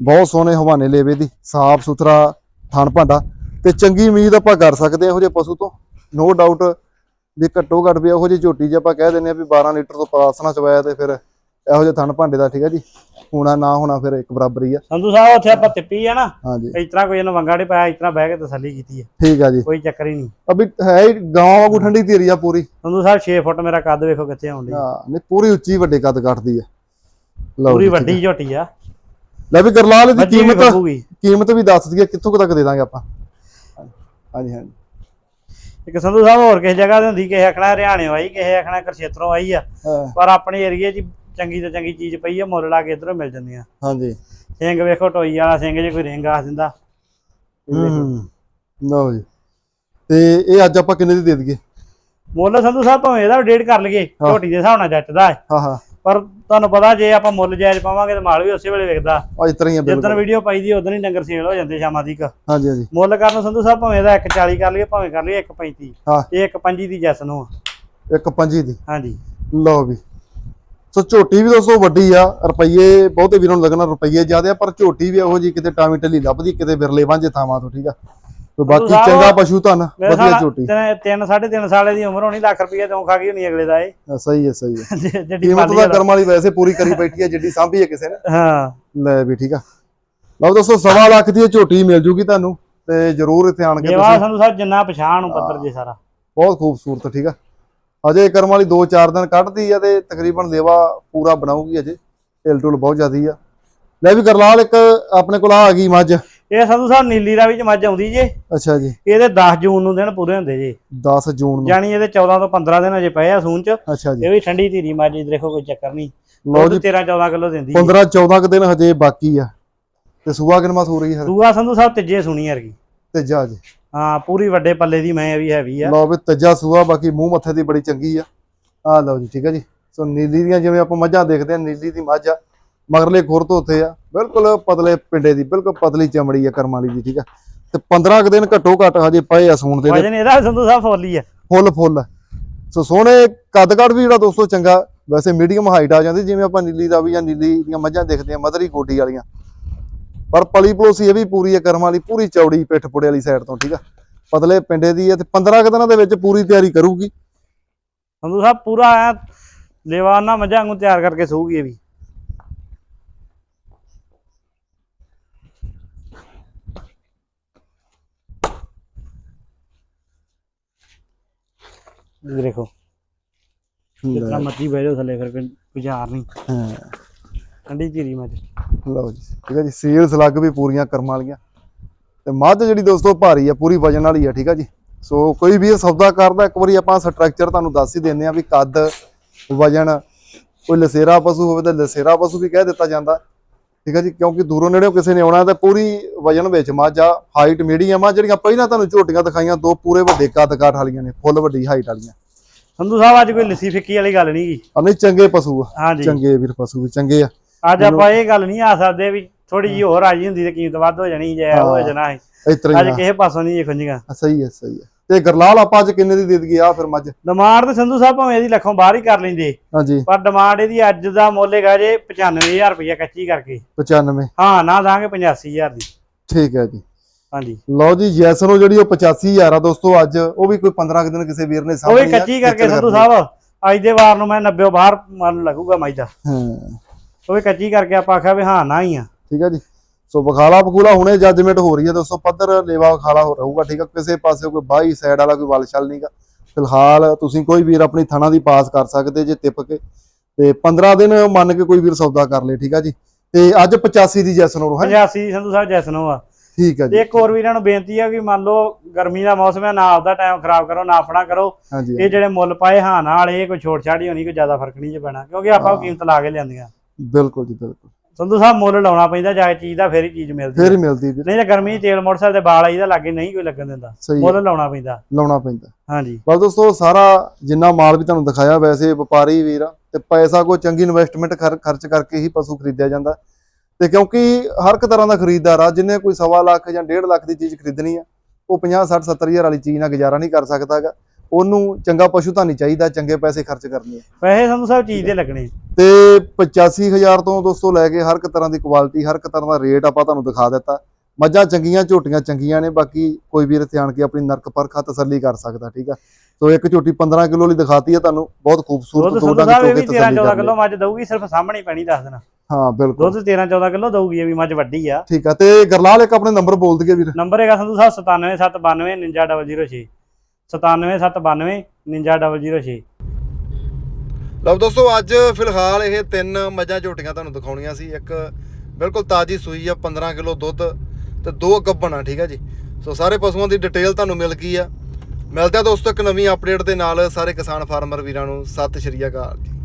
ਬਹੁਤ ਸੋਹਣੇ ਹਵਾਨੇ ਲੇਵੇ ਦੀ ਸਾਫ਼ ਸੁਥਰਾ ਥਣ ਭਾਂਡਾ ਤੇ ਚੰਗੀ ਉਮੀਦ ਆਪਾਂ ਕਰ ਸਕਦੇ ਹਾਂ ਇਹੋ ਜਿਹੇ ਪਸ਼ੂ ਤੋਂ। ਨੋ ਡਾਊਟ ਵੀ ਘੱਟੋ ਘੱਟ ਵੀ ਇਹੋ ਜਿਹੀ ਝੋਟੀ ਜੇ ਆਪਾਂ ਕਹਿ ਦਿੰਦੇ ਆ ਵੀ 12 ਲੀਟਰ ਤੋਂ ਪਲੱਸ ਨਾ ਚਵਾਇਆ ਤੇ ਫਿਰ ਇਹੋ ਜਿਹੇ ਥਣ ਭਾਂਡੇ ਦਾ ਠੀਕ ਹੈ ਜੀ। ਹੋਣਾ ਨਾ ਹੋਣਾ ਫਿਰ ਇੱਕ ਬਰਾਬਰ ਹੀ ਆ। ਸੰਧੂ ਸਾਹਿਬ ਉੱਥੇ ਆਪਾਂ ਤਿੱਪੀ ਆ ਨਾ ਹਾਂਜੀ। ਇਸ ਤਰ੍ਹਾਂ ਕੋਈ ਇਹਨੂੰ ਵੰਗਾ ਨਹੀਂ ਪਾਇਆ ਇਸ ਤਰ੍ਹਾਂ ਬਹਿ ਕੇ ਤਸੱਲੀ ਕੀਤੀ ਹੈ ਠੀਕ ਆ ਜੀ। ਕੋਈ ਚੱਕਰ ਹੀ ਨਹੀਂ। ਅਭੀ ਹੈ ਹੀ ਗਾਂ ਵਾਂਗੂ ਠੰਡੀ ਧੀਰੀ ਆ ਪੂਰੀ। ਸੰਧੂ ਸਾਹਿਬ 6 ਫੁੱਟ ਮੇਰਾ ਕੱਦ ਵੇਖੋ ਕਿੱਥੇ ਆਉਂਦੀ ਹਾਂ ਨਹੀਂ ਪੂਰੀ ਉੱਚੀ ਵੱਡੇ ਕੱਦ ਕੱਟਦੀ ਆ। ਲਓ ਪੂਰੀ ਜੀ, ਵੱਡੀ ਝੋਟੀ ਆ। ਆ। ਲੈ ਵੀ ਗਰਲਾਲ ਦੀ ਕੀਮਤ ਕੀਮਤ ਵੀ ਦੱਸ ਦਈਏ ਕਿੱਥੋਂ ਤੱਕ ਦੇ ਦਾਂਗੇ ਆਪਾਂ। ਹਾਂਜੀ ਹਾਂਜੀ। ਇੱਕ ਸੰਧੂ ਸਾਹਿਬ ਹੋਰ ਕਿਸੇ ਜਗ੍ਹਾ ਤੇ ਹੁੰਦੀ ਕਿਸੇ ਆਖਣਾ ਹਰਿਆਣੇ ਆਈ ਕਿਸੇ ਆਖਣਾ ਕਰਸ਼ੇਤਰੋਂ ਆਈ ਆ। ਹਾਂ, ਪਰ ਆਪਣੇ ਏਰੀਏ 'ਚ ਚੰਗੀ ਤੋਂ ਚੰਗੀ ਚੀਜ਼ ਪਈ ਆ ਮੁੱਲ ਲਾ ਕੇ ਇਧਰੋਂ ਮਿਲ ਜਾਂਦੀਆਂ। ਹਾਂਜੀ। ਸਿੰਘ ਵੇਖੋ ਟੋਈ ਵਾਲਾ ਸਿੰਘ ਜੇ ਕੋਈ ਰਿੰਗ ਆਖ ਦਿੰਦਾ। ਹੂੰ ਲਓ ਜੀ। ਤੇ ਇਹ ਅੱਜ ਆਪਾਂ ਕਿੰਨੇ ਦੀ ਦੇ ਦਈਏ? ਮੁੱਲ ਸੰਧੂ ਸਾਹਿਬ ਭਾਵੇਂ ਇਹਦਾ ਡੇਟ ਕਰ ਲਈਏ। ਝੋਟੀ ਦੇ ਹਿਸਾਬ ਨਾਲ ਜੱਟਦਾ ਹੈ। ਹਾਂ ਹਾਂ। ਪਰ ਤੁਹਾਨੂੰ ਪਤਾ ਜੇ ਆਪਾਂ ਮੁੱਲ ਜਾਇਜ਼ ਪਾਵਾਂਗੇ ਤੇ ਮਾਲ ਵੀ ਉਸੇ ਵੇਲੇ ਵਿਕਦਾ। ਆ ਇਸ ਤਰ੍ਹਾਂ ਹੀ ਆ ਜਿੱਦਣ ਬਿਲਕੁਲ ਵੀਡੀਓ ਪਾਈ ਦੀ ਉਦੋਂ ਹੀ ਡੰਗਰ ਸੇਲ ਹੋ ਜਾਂਦੇ ਸ਼ਾਮਾਂ ਤੀਕ। ਹਾਂਜੀ ਹਾਂਜੀ। ਮੁੱਲ ਕਰਨ ਸੰਧੂ ਸਾਹਿਬ ਭਾਵੇਂ ਇਹਦਾ 140 ਕਰ ਲਈਏ ਭਾਵੇਂ ਕਰ ਲਈਏ 135 ਹਾਂ। ਇਹ 125 ਦੀ ਜੈਸ ਨੂੰ ਆ। ਇੱਕ ਪੰਜੀ ਦੀ। ਹਾਂਜੀ। ਲਓ ਵੀ। ਸੋ ਝੋਟੀ ਵੀ ਦੋਸਤੋ ਵੱਡੀ ਆ ਰੁਪਈਏ ਬਹੁਤੇ ਵੀਰਾਂ ਨੂੰ ਲੱਗਣਾ ਰੁਪਈਏ ਜ਼ਿਆਦੇ ਆ ਪਰ ਝੋਟੀ ਵੀ ਇਹੋ ਜੀ ਕਿਤੇ ਟਾਵੀ ਟੱਲੀ ਲੱਭਦੀ ਕਿਤੇ ਵਿਰਲੇ ਵਾਂਝੇ ਥਾਵਾਂ ਤੋਂ ਠੀਕ ਆ? ਤੇ ਬਾਕੀ ਸਾਹਿਬ, ਚੰਗਾ ਪਸ਼ੂ ਧਨ ਮੇਰੇ ਵਧੀਆ ਹਿਸਾਬ ਝੋਟੀ। ਤਿੰਨ ਸਾਢੇ ਤਿੰਨ ਸਾਲੇ ਦੀ ਉਮਰ ਹੋਣੀ ਲੱਖ ਰੁਪਏ ਤੋਂ ਖਾ ਗਈ ਹੋਣੀ ਅਗਲੇ ਦਾ ਇਹ। ਹਾਂ, ਸਹੀ ਹੈ ਸਹੀ ਹੈ। *laughs* ਜੇ- ਜਿਹੜੀ ਕੀਮਤ ਦਾ। ਕਰਮ ਵਾਲੀ ਵੈਸੇ ਪੂਰੀ ਕਰੀ ਬੈਠੀ ਹੈ ਜਿੱਡੀ ਸਾਂਭੀ ਹੈ ਕਿਸੇ ਨੇ। ਹਾਂ। ਲੈ ਵੀ ਠੀਕ ਆ। ਲਓ ਦੋਸਤੋ ਸਵਾ ਲੱਖ ਦੀ ਇਹ ਝੋਟੀ ਮਿਲ ਜੂਗੀ ਤੁਹਾਨੂੰ ਤੇ ਜਰੂਰ ਇੱਥੇ ਆਣ ਕੇ ਜੇਵਾ ਤੁਸੀਂ। ਸੰਧੂ ਸਾਹਿਬ ਜਿੰਨਾ ਪਛਾਣ ਨੂੰ ਪੱਤਰ ਜੇ ਸਾਰਾ। ਬਹੁਤ ਖੂਬਸੂਰਤ ਠੀਕ ਆ। ਅਜੇ ਕਰਮ ਵਾਲੀ 2-4 ਦਿਨ ਕੱਢਦੀ ਆ ਤੇ ਤਕਰੀਬਨ ਲੇਵਾ ਪੂਰਾ ਬਣਾਉਗੀ ਅਜੇ। ਢਿਲ ਢੁਲ ਬਹੁਤ ਜ਼ਿਆਦੀ ਆ। ਲੈ ਵੀ ਗਰਲਾਲ ਇੱਕ ਆਪਣੇ ਕੋਲ ਆ ਗਈ ਮੱਝ। ਇਹ ਸੰਧੂ ਸਾਹਿਬ ਨੀਲੀ ਰਾਵੀ ਚ ਮੱਝ ਆਉਂਦੀ ਜੇ। ਅੱਛਾ ਜੀ। ਇਹਦੇ 10 ਜੂਨ ਨੂੰ ਦਿਨ ਪੂਰੇ ਹੁੰਦੇ ਜੇ। 10 ਜੂਨ ਨੂੰ। ਜਾਨੀ ਇਹਦੇ 14 ਤੋਂ 15 ਦਿਨ ਅਜੇ ਪਏ ਆ ਸੂਨ ਚ। ਅੱਛਾ ਜੀ। ਇਹ ਵੀ ਠੰਡੀ ਧੀਰੀ ਮੱਝ ਜੀ ਦੇਖੋ ਕੋਈ ਚੱਕਰ ਨਹੀਂ। ਜੀ। 13 14 ਕਿਲੋ ਦਿੰਦੀ 15 14 ਕੁ ਦਿਨ ਹਜੇ ਬਾਕੀ ਆ। ਤੇ ਸੂਆ ਕਿਨਮਾ ਹੋ ਰਹੀ ਹੈ? ਦੂਆ ਸੰਧੂ ਸਾਹਿਬ ਤੀਜੇ ਸੁਣੀ ਵਰਗੀ ਤੇ ਜਾ ਜੀ। ਹਾਂ ਪੂਰੀ ਵੱਡੇ ਪੱਲੇ ਦੀ ਮੈਂ ਵੀ ਹੈਵੀ ਆ। ਲਓ ਵੀ ਤੱਜਾ ਸੂਆ ਬਾਕੀ ਮੂੰਹ ਮੱਥੇ ਦੀ ਬੜੀ ਚੰਗੀ ਆ। ਆ ਲਓ ਜੀ ਠੀਕ ਆ ਜੀ। ਸੋ ਨੀਲੀ ਦੀਆਂ ਜਿਵੇਂ ਆਪਾਂ ਮੱਝਾਂ ਦੇਖਦੇ ਆ ਨੀਲੀ ਦੀ ਮੱਝ ਆ। ਮਗਰਲੇ ਖੁਰ ਤੋਂ ਉੱਥੇ ਆ। ਬਿਲਕੁਲ ਪਤਲੇ ਪਿੰਡੇ ਦੀ ਬਿਲਕੁਲ ਪਤਲੀ ਚਮੜੀ ਆ ਕਰਮ ਵਾਲੀ ਦੀ ਠੀਕ ਆ। ਤੇ 15 ਕੁ ਦਿਨ ਘੱਟੋ ਘੱਟ ਹਜੇ ਪਏ ਆ ਸੂਣ ਦੇ ਵਜਨ ਇਹਦਾ। ਸੰਧੂ ਸਾਹਿਬ ਫੁੱਲ ਆ। ਫੁੱਲ ਫੁੱਲ। ਆ। ਸੋ ਸੋਹਣੇ ਕੱਦ ਕੱਦ ਵੀ ਜਿਹੜਾ ਦੋਸਤੋ ਚੰਗਾ ਵੈਸੇ ਮੀਡੀਅਮ ਹਾਈਟ ਆ ਜਾਂਦੀ ਜਿਵੇਂ ਆਪਾਂ ਨੀਲੀ ਦਾ ਵੀ ਜਾਂ ਨੀਲੀ ਦੀਆਂ ਮੱਝਾਂ ਦੇਖਦੇ ਆ ਮਧਰੀ ਕੋਟੀ ਵਾਲੀਆਂ। ਪਰ ਪਲੀ ਪਲੋਸੀ ਇਹ ਵੀ ਪੂਰੀ ਹੈ ਕਰਮ ਵਾਲੀ ਪੂਰੀ ਚੌੜੀ ਪਿੱਠ ਪੁੜੇ ਵਾਲੀ ਸਾਈਡ ਤੋਂ ਠੀਕ ਆ। ਪਤਲੇ ਪਿੰਡੇ ਦੀ ਹੈ ਤੇ 15 ਕੁ ਦਿਨਾਂ ਦੇ ਵਿੱਚ ਪੂਰੀ ਤਿਆਰੀ ਕਰੂਗੀ। ਸੰਧੂ ਸਾਹਿਬ ਪੂਰਾ ਐ ਲੇਵਾਨਾ ਮੱਝਾਂ ਨੂੰ ਤਿਆਰ ਕਰਕੇ ਸੂਗੀ ਇਹ ਵੀ। ਇਹ ਦੇਖੋ ਜਿਤਨਾ ਮੱਤੀ ਬਹਿ ਜਾਓ ਥੱਲੇ ਫਿਰ ਕੋਈ ਗੁਜ਼ਾਰ ਨਹੀਂ। ਹਾਂ। ਠੰਡੀ ਧੀਰੀ ਮੱਝ। ਲਓ ਜੀ ਠੀਕ ਹੈ ਜੀ। ਸੀਲ ਸਲੱਗ ਵੀ ਪੂਰੀਆਂ ਕਰਮ ਵਾਲੀਆਂ। ਤੇ ਮੱਝ ਜਿਹੜੀ ਦੋਸਤੋ ਭਾਰੀ ਆ ਪੂਰੀ ਵਜਨ ਵਾਲੀ ਆ ਠੀਕ ਆ ਜੀ। ਸੋ ਕੋਈ ਵੀ ਇਹ ਸੌਦਾ ਕਰਦਾ ਇੱਕ ਵਾਰੀ ਆਪਾਂ ਸਟਰਕਚਰ ਤੁਹਾਨੂੰ ਦੱਸ ਹੀ ਦਿੰਦੇ ਆ ਵੀ ਕੱਦ ਵਜਨ ਕੋਈ ਲਸੇਰਾ ਪਸ਼ੂ ਹੋਵੇ ਤਾਂ ਲਸੇਰਾ ਪਸ਼ੂ ਵੀ ਕਹਿ ਦਿੱਤਾ ਜਾਂਦਾ। ਠੀਕ ਆ ਜੀ ਕਿਉਂਕਿ ਦੂਰੋਂ ਨੇੜਿਓਂ ਕਿਸੇ ਨੇ ਆਉਣਾ ਤਾਂ ਪੂਰੀ ਵਜਨ ਵਿੱਚ ਮੱਝ ਆ ਹਾਈਟ ਮੀਡੀਅਮ ਆ ਜਿਹੜੀਆਂ ਪਹਿਲਾਂ ਤੁਹਾਨੂੰ ਝੋਟੀਆਂ ਦਿਖਾਈਆਂ ਦੋ ਪੂਰੇ ਵੱਡੇ ਕੱਦ ਕਾਠ ਵਾਲੀਆਂ ਨੇ ਫੁੱਲ ਵੱਡੀ ਹਾਈਟ ਵਾਲੀਆਂ। ਸੰਧੂ ਸਾਹਿਬ ਅੱਜ ਕੋਈ ਲੱਸੀ ਫਿੱਕੀ ਵਾਲੀ ਗੱਲ ਨਹੀਂ ਗੀ? ਆ ਨਹੀਂ ਚੰਗੇ ਪਸ਼ੂ ਆ। ਚੰਗੇ ਵੀਰ ਪਸ਼ੂ ਵੀ ਚੰਗੇ ਆ। ਅੱਜ ਆਪਾਂ ਇਹ ਗੱਲ ਨਹੀਂ ਆ ਸਕਦੇ ਵੀ ਥੋੜੀ ਜਿਹੀ ਹੋਰ ਆਜੀ ਹੁੰਦੀ ਤੇ ਕੀਮਤ ਵੱਧ ਹੋ ਜਾਣੀ ਜੈ ਹੋ ਹਾਂ। ਜਾਣਾ ਅੱਜ ਹੀ ਆ। ਕਿਸੇ ਪਾਸੋਂ ਨਹੀਂ ਇਹ ਖੁੰਝੀਆਂ। ਆ, ਸਹੀ ਹੈ ਸਹੀ ਹੈ। ਤੇ ਗਰਲਾਲ ਆਪਾਂ ਅੱਜ ਕਿੰਨੇ ਦੀ ਦੇ ਦਈਏ? ਆ ਫਿਰ ਮੱਝ ਡਿਮਾਂਡ ਤੇ ਸੰਧੂ ਸਾਹਿਬ ਭਾਵੇਂ ਇਹਦੀ ਲੱਖੋਂ ਬਾਹਰ ਹੀ ਕਰ ਲੈਂਦੇ। ਹਾਂਜੀ। ਪਰ ਡਿਮਾਂਡ ਇਹਦੀ ਅੱਜ ਦਾ ਮੁੱਲ ਹੈਗਾ ਜੇ 95000 ਰੁਪਇਆ ਕੱਚੀ ਕਰਕੇ। 95 ਹਾਂ ਨਾ ਦਾਂਗੇ 85000 ਦੀ। ਠੀਕ ਹੈ ਜੀ। ਹਾਂਜੀ। ਲਓ ਜੀ ਜੈਸਨੋ ਜਿਹੜੀ ਉਹ 85000 ਆ ਦੋਸਤੋ ਅੱਜ ਉਹ ਵੀ ਕੋਈ 15 ਕੁ ਦਿਨ ਕਿਸੇ ਵੀਰ ਨੇ ਉਹ ਵੀ ਆ, ਕੱਚੀ ਕਰਕੇ ਸੰਧੂ। ਸਾਹਿਬ ਅੱਜ ਦੇ ਵਾਰ ਨੂੰ ਮੈਂ 90 ਬਾਹਰ ਮਨ ਲੱਗੂਗਾ ਮਾਈ ਦਾ। ਹਾਂ। ਉਹ ਵੀ ਕੱਚੀ ਕਰਕੇ ਆਪਾਂ ਆਖਿਆ ਵੀ ਹਾਂ ਨਾ ਹੀ ਆ। ਠੀਕ ਹੈ ਜੀ। ਸੋ ਬਖਾਲਾ ਬਖੂਲਾ ਹੁਣੇ ਜੱਜਮੈਂਟ ਹੋ ਰਹੀ ਹੈ ਦੋਸਤੋ ਪੱਧਰ ਲੇਵਾ ਖਾਲਾ ਹੋ ਰਹੂਗਾ ਠੀਕ ਹੈ ਕਿਸੇ ਪਾਸੇ ਕੋਈ ਬਾਈ ਸਾਈਡ ਵਾਲਾ ਕੋਈ ਵਲ ਛਲ ਨਹੀਂਗਾ ਫਿਲਹਾਲ ਤੁਸੀਂ ਕੋਈ ਵੀਰ ਆਪਣੀ ਥਣਾ ਦੀ ਪਾਸ ਕਰ ਸਕਦੇ ਜੇ ਟਿਪ ਕੇ ਤੇ 15 ਦਿਨ ਮੰਨ ਕੇ ਕੋਈ ਵੀਰ ਸੌਦਾ ਕਰ ਲੇ ਠੀਕ ਹੈ ਜੀ? ਤੇ ਅੱਜ 85 ਦੀ ਜੈਸਨੋ ਹੈ 85 ਸੰਧੂ ਸਾਹਿਬ ਜੈਸਨੋ ਆ। ਠੀਕ ਹੈ ਤੇ ਜੀ। ਇੱਕ ਹੋਰ ਵੀਰਾਂ ਨੂੰ ਬੇਨਤੀ ਆ ਕਿ ਮੰਨ ਲਓ ਗਰਮੀ ਦਾ ਮੌਸਮ ਹੈ ਨਾ ਆਪਦਾ ਟਾਈਮ ਖਰਾਬ ਕਰੋ ਨਾ ਆਪਣਾ ਕਰੋ। ਇਹ ਜਿਹੜੇ ਮੁੱਲ ਪਾਏ ਹਾਂ ਨਾਲ ਇਹ ਕੋਈ ਛੋਟ ਛਾੜੀ ਹੋਣੀ ਕੋਈ ਜ਼ਿਆਦਾ ਫ਼ਰਕ ਨਹੀਂ ਜੇ ਪੈਣਾ ਕਿਉਂਕਿ ਆਪਾਂ ਕੀਮਤ ਲਾ ਕੇ ਲਿਆਂਦੀਆਂ। ਬਿਲਕੁਲ ਜੀ ਬਿਲਕੁਲ। ਸੰਧੂ ਸਾਹਿਬ ਮੁੱਲ ਲਾਉਣਾ ਪੈਂਦਾ ਜਾ ਕੇ ਚੀਜ਼ ਦਾ ਫੇਰ ਹੀ ਚੀਜ਼ ਮਿਲਦੀ ਫੇਰ ਹੈ। ਮਿਲਦੀ ਵੀਰ। ਨਹੀਂ ਤਾਂ ਗਰਮੀ 'ਚ ਤੇਲ ਮੋਟਰਸਾਈਕਲ ਦੇ ਬਾਲ ਆਈਦਾ ਲਾਗੇ ਨਹੀਂ ਕੋਈ ਲੱਗਣ ਦਿੰਦਾ। ਸਹੀ ਮੁੱਲ ਲਾਉਣਾ ਪੈਂਦਾ। ਲਾਉਣਾ ਪੈਂਦਾ। ਹਾਂਜੀ। ਪਰ ਦੋਸਤੋ ਸਾਰਾ ਜਿੰਨਾ ਮਾਲ ਵੀ ਤੁਹਾਨੂੰ ਦਿਖਾਇਆ ਵੈਸੇ ਵਪਾਰੀ ਵੀਰ ਆ ਤੇ ਪੈਸਾ ਕੋਈ ਚੰਗੀ ਇਨਵੈਸਟਮੈਂਟ ਖਰਚ ਕਰਕੇ ਹੀ ਪਸ਼ੂ ਖਰੀਦਿਆ ਜਾਂਦਾ। ਤੇ ਕਿਉਂਕਿ ਹਰ ਇੱਕ ਤਰ੍ਹਾਂ ਦਾ ਖਰੀਦਦਾਰ ਆ ਜਿੰਨੇ ਕੋਈ ਸਵਾ ਲੱਖ ਜਾਂ 1.5 ਲੱਖ ਦੀ ਚੀਜ਼ ਖਰੀਦਣੀ ਆ ਉਹ 50 60 70 ਹਜ਼ਾਰ ਵਾਲੀ ਚੀਜ਼ ਨਾਲ ਗੁਜ਼ਾਰਾ ਨਹੀਂ ਕਰ ਸਕਦਾਗਾ ਉਹਨੂੰ ਚੰਗਾ ਪਸ਼ੂ ਤਾਂ ਨਹੀਂ ਚਾਹੀਦਾ ਚੰਗੇ ਪੈਸੇ ਖਰਚ ਕਰਨੇ ਆ। ਪੈਸੇ ਸੰਧੂ ਸਾਹਿਬ ਚੀਜ਼ ਦੇ ਲੱਗਣੇ ਤੇ 85000 ਤੋਂ ਦੋਸਤੋ ਲੈ ਕੇ ਹਰ ਇੱਕ ਤਰ੍ਹਾਂ ਦੀ ਕੁਆਲਿਟੀ ਹਰ ਇੱਕ ਤਰ੍ਹਾਂ ਦਾ ਰੇਟ ਆਪਾਂ ਤੁਹਾਨੂੰ ਦਿਖਾ ਦਿੱਤਾ। ਮੱਝਾਂ ਚੰਗੀਆਂ ਝੋਟੀਆਂ ਚੰਗੀਆਂ ਨੇ ਬਾਕੀ ਕੋਈ ਵੀਰ ਇੱਥੇ ਆਣ ਕੇ ਆਪਣੀ ਨਰਕ ਪਰਖਾ ਤਸੱਲੀ ਕਰ ਸਕਦਾ ਠੀਕ ਆ? ਸੋ ਇੱਕ ਝੋਟੀ 15 ਕਿਲੋ ਲਈ ਦਿਖਾਤੀ ਹੈ ਤੁਹਾਨੂੰ ਬਹੁਤ ਖੂਬਸੂਰਤ ਦੁੱਧ ਦੋ ਡੰਗ ਵੀ ਕੇ 13 ਤਸੱਲੀ 14 ਕਰ ਕਿਲੋ ਮੱਝ ਦਊਗੀ ਸਿਰਫ ਸਾਹਮਣੇ ਹੀ ਪੈਣੀ ਦੱਸ ਦੇਣਾ ਹਾਂ ਬਿਲਕੁਲ। ਦੁੱਧ 13 14 ਕਿਲੋ ਦਊਗੀ ਇਹ ਵੀ ਮੱਝ ਵੱਡੀ ਆ। ਠੀਕ ਆ ਤੇ ਗਰਲਾਲ ਇੱਕ ਆਪਣੇ ਨੰਬਰ ਬੋਲ ਦਈਏ ਵੀਰ। ਨੰਬਰ ਹੈਗਾ ਸੰਧੂ ਸਾਹਿਬ 97792 99006 97792 99006 ਲਓ ਦੋਸਤੋ, ਅੱਜ ਫਿਲਹਾਲ ਇਹ ਤਿੰਨ ਮੱਝਾਂ ਝੋਟੀਆਂ ਤੁਹਾਨੂੰ ਦਿਖਾਉਣੀਆਂ ਸੀ। ਇੱਕ ਬਿਲਕੁਲ ਤਾਜੀ ਸੂਈ ਆ 15 ਕਿਲੋ ਦੁੱਧ ਤੇ ਦੋ ਗੱਭਣ ਆ ਠੀਕ ਆ ਜੀ? ਸੋ ਸਾਰੇ ਪਸ਼ੂਆਂ ਦੀ ਡਿਟੇਲ ਤੁਹਾਨੂੰ ਮਿਲ ਗਈ ਆ। ਮਿਲਦੇ ਆ ਦੋਸਤੋ ਇੱਕ ਨਵੀਂ ਅਪਡੇਟ ਦੇ ਨਾਲ, ਸਾਰੇ ਕਿਸਾਨ ਫਾਰਮਰ ਵੀਰਾਂ ਨੂੰ। ਸਤਿ ਸ਼੍ਰੀ ਅਕਾਲ ਜੀ।